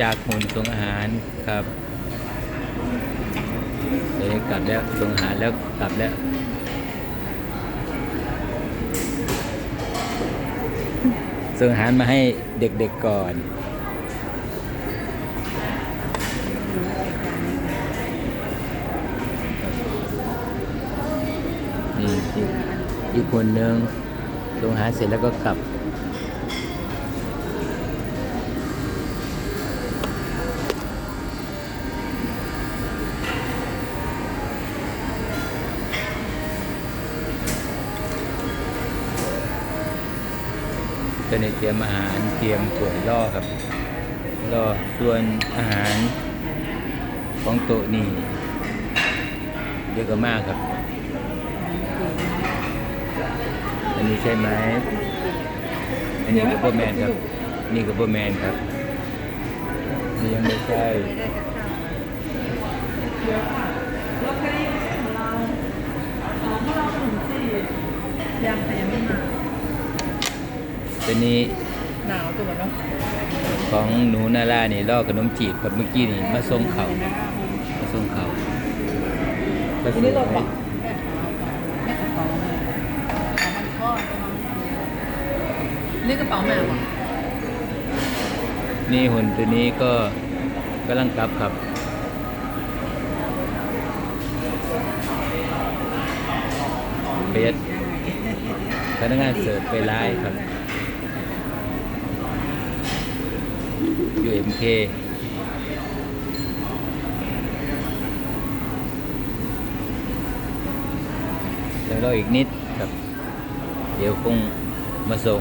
อาหารจากหุ่นส่งอาหารครับเดี๋ยวกลับแล้วส่งอาหารแล้วกลับแล้วส่งอาหารมาให้เด็กๆก่อนนี่อีกอีกคนนึงส่งอาหารเสร็จแล้วก็กลับ จะในเตรียมอาหารเตรียมถ้วยล่อครับล่อส่วนอาหารของโต๊ะนี่เยอะกันมากครับ อันนี้ใช่ไหมอันนี้ก็โบแมนครับ นี่ก็โบแมนครับนี่ยังไม่ใช่เดี๋ยวค่ะลอตเตอรี่ไม่ใช่ของเราอ๋อเพราะเราขนมจีบยังแต่ยัง ตัวนี้หนาวตัวเนาะของหนูนารานี่ล่อขนมจีบครับเมื่อกี้นี่มาส่งเขามาส่งเขาก็ทีสวนี้เรายปักแม่แม่กระเป๋าแม่เอาพันข้อจะมานี่กระเป๋าแม่หรอนี่หุ่นตัวนี้ก็กำลังกลับครับเบสพนักงานเสิร์ฟไปไล่ครับ UMK เดี๋ยวรออีกนิดครับ เดี๋ยวคงมาส่ง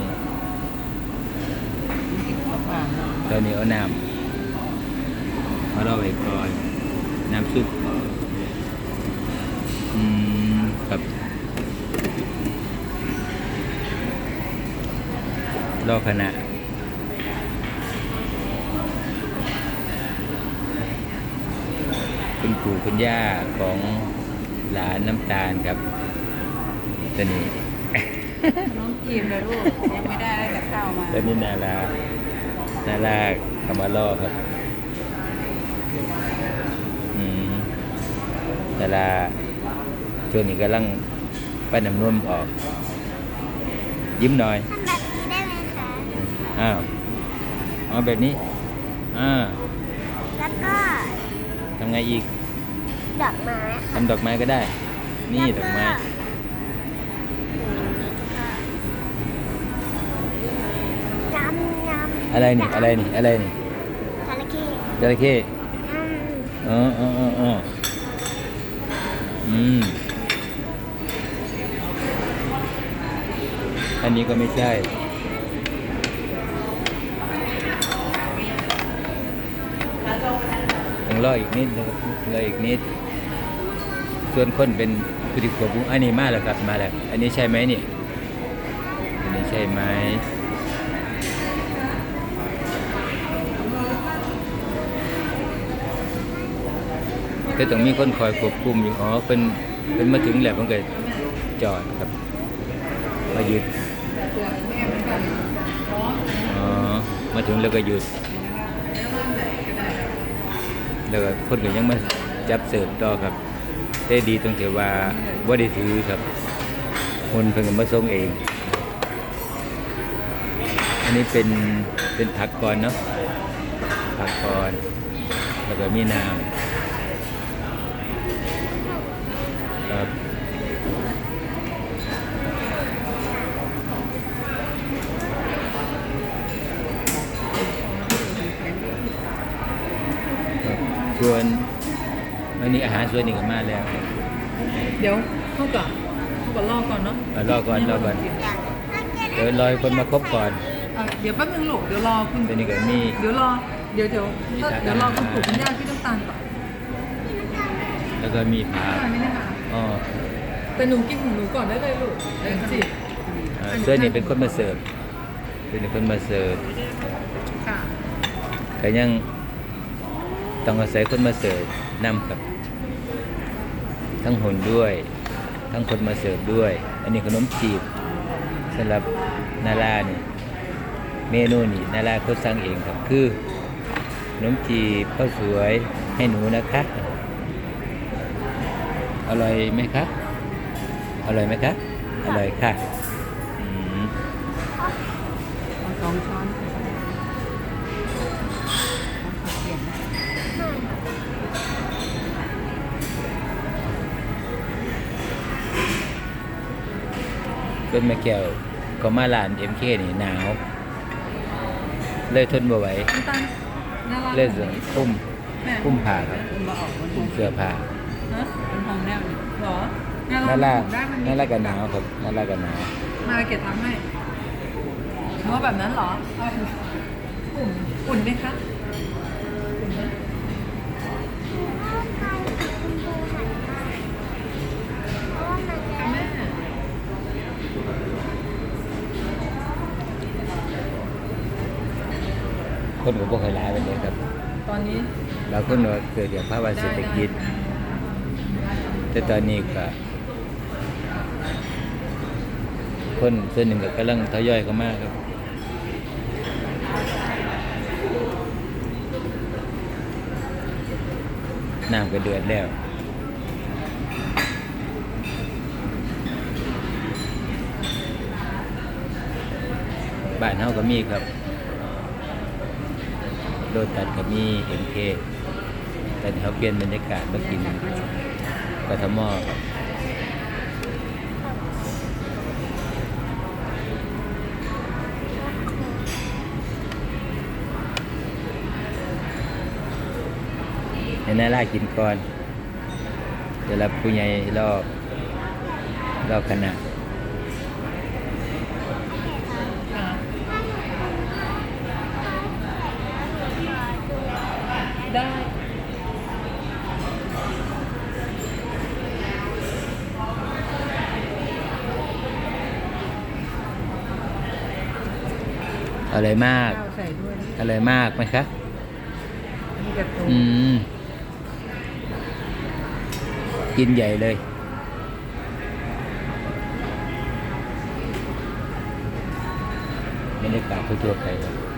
ตอนนี้เอาน้ำมาเราไว้ก่อน น้ำซุปอืมครับรอขณะ คุณปู่คุณย่าของหลานน้ำตาลครับตอนนี้น้องกีมเลยลูกยังไม่ได้แต่ข้าวมาตอนนี้นารานาราคามาล่อครับอืมนาราช่วงนี้กำลังปั้นน้ำนวมออก ยิ้มหน่อยทำแบบนี้ได้ไหมคะอ้าวเอาแบบนี้อ่าแล้วก็ ทำไงอีกดอกไม้ค่ะทำดอกไม้ก็ได้ นี่ดอกไม้ยำยำอะไรนี่อะไรนี่อะไรนี่จระเข้จระเข้อืมอ๋ออ๋ออ๋ออ๋ออืมอันนี้ก็ไม่ใช่ ต้อง รออีกนิดนะครับรออีกนิด ส่วนคนเป็นผู้ที่ควบคุมอันนี้มาแล้วครับมาแล้ว อันนี้ใช่ไหมนี่อันนี้ใช่ไหมก็ต้องมีคนคอยควบคุมอยู่อ๋อเป็นเป็นมาถึงแล้วผมก็จอดครับมาหยุดอ๋อมาถึงแล้วก็หยุด แล้วก็คนก็ยังมาจับเสิร์ฟต่อครับแต่ดีตรงที่ว่าบ่ได้ถือครับคนเพิ่นก็มาส่งเอง อันนี้เป็นเป็นผักก่อนเนาะผักก่อน แล้วก็มีน้ำครับ ครับส่วนอันนี้อาหารส่วนนี้ก็มาแล้วเดี๋ยวเข้าก่อนเข้าก่อนรอก่อนเนาะเอารอก่อนรอก่อนอยากให้เจอเดี๋ยวรอยคนมาครบก่อนเอ่อเดี๋ยวแป๊บนึงลูกเดี๋ยวรอคุณตัวนี้ก็มี เดี๋ยวรอเดี๋ยวเดี๋ยวมีสาขาเดี๋ยวรอคุณปู่คุณย่าพี่น้ำตาลก่อนแล้วก็มีผักไม่ได้มาอ๋อแต่หนูกินของหนูก่อนได้เลยลูกเดี๋ยวสิเอ่อส่วนนี้เป็นคนมาเสิร์ฟเป็นคนมาเสิร์ฟค่ะ ก็ยัง ต้องอาศัยคนมาเสิร์ฟนำครับ ทั้งหนด้วย ทั้งคนมาเสิร์ฟด้วย อันนี้ขนมจีบสำหรับนารานี่เมนูนี่นาราเขาสั่งเองครับคือขนมจีบข้าวสวยให้หนูนะคะอร่อยไหมคะอร่อยไหมคะอร่อยค่ะ อืม เอาสองช้อน เป็นแม่แก้วก็มาร้านเอ็มเคนี่หนาว เลยทนบ่ไหวน้ำตาลน่ารักเลยจะคุ้มแม่คุ้มผ้าครับมันมาออกมันคุ้มเสื้อผ้าฮะมันหอมแนวนี่เหรอน่ารักได้มันมีน่ารักกันหนาวครับน่ารักกันหนาวมาเก็บทำให้หนูว่าแบบนั้นเหรอเอาอุ่น อุ่นไหมคะอุ่นไหม คุณครูหันมาเพราะว่ามันจะ ค่ะแม่ คนก็บ่เคยหลายไปเลยครับ ตอนนี้แล้วคนก็เกิดจากภาวะเศรษฐกิจ แต่ตอนนี้ก็คนส่วนหนึ่งก็กำลังทยอยเข้ามาครับน้ำก็เดือดแล้วบ้านเฮาก็มีครับ ตัดก็มีเอ็มเคแต่เขาเปลี่ยนบรรยากาศมากินกทมให้นาล่ากินก่อนเดี๋ยวรับผู้ใหญ่รอบรอบคณะอ่าได้ อร่อยมาก ข้าวใส่ด้วยอร่อยมากไหมคะมีกระตุ้อืม กินใหญ่เลยบรรยากาศทั่วๆไปครับ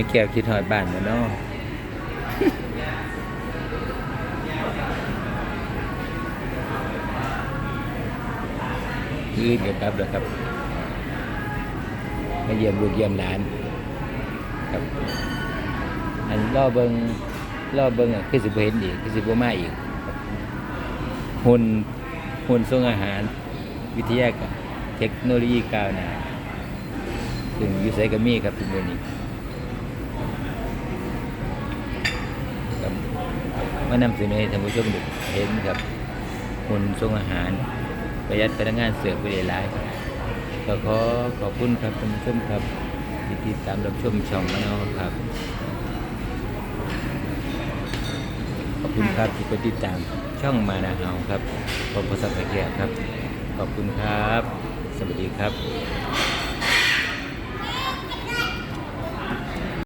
ไม่แก้วคิดหอดบ้านมาเนาะคือเดี๋ยวครับเดี๋ยครับ มาเยี่ยมลูกเยี่ยมหลานครับอันล่อเบิงล่อเบิงอะคือสิบเห็นอีกคือสิบมาอีกหุ่นหุ่นส่งอาหาร วิทยาการเทคโนโลยีก้าวหน้าซึ่งยูไซกามีครับทุกมือนี้ครับ มานำเสนอให้ท่านผู้ชมด้เห็นครับหุ่นส่งอาหาร ประหยัดพนักงานเสิร์ฟไปได้หลายก็ขอขอบคุณครับท่านผู้ชมครับที่ติดตามรับชมช่องมานอครับ ขอบคุณครับที่กดติดตามช่องมานาเฮาครับผมประสบการณ์ครับ ขอบคุณครับ สวัสดีครับ